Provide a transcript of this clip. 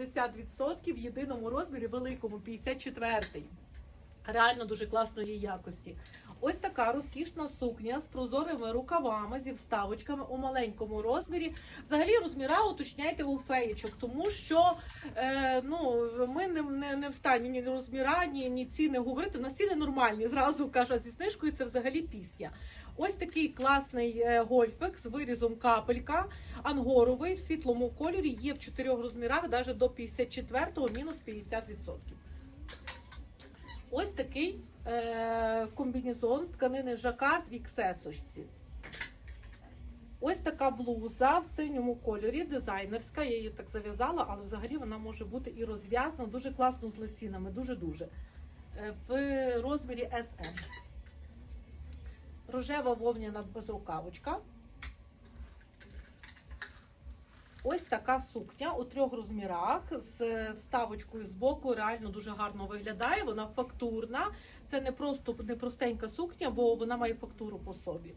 50% в єдиному розмірі великому 54-й. Реально дуже класної якості. Ось така розкішна сукня з прозорими рукавами зі вставочками у маленькому розмірі. Взагалі розміра уточняйте у феєчок, тому що е, ну, ми не, не, не в стані ні розміра, ні, ні ціни говорити. У нас ціни нормальні. Зразу кажу, зі знижкою це взагалі пісня. Ось такий класний е, гольфик з вирізом капелька, ангоровий в світлому кольорі. Є в чотирьох розмірах, навіть до 54-го, мінус 50%. Ось такий е, комбінезон з тканини жакард в іксесочці. Ось така блуза в синьому кольорі, дизайнерська. Я її так зав'язала, але взагалі вона може бути і розв'язана, дуже класно з лисінами, дуже-дуже. Е, В розмірі SM. Рожева вовняна безрукавочка. Ось така сукня у трьох розмірах з вставочкою з боку. Реально дуже гарно виглядає. Вона фактурна. Це не просто не простенька сукня, бо вона має фактуру по собі.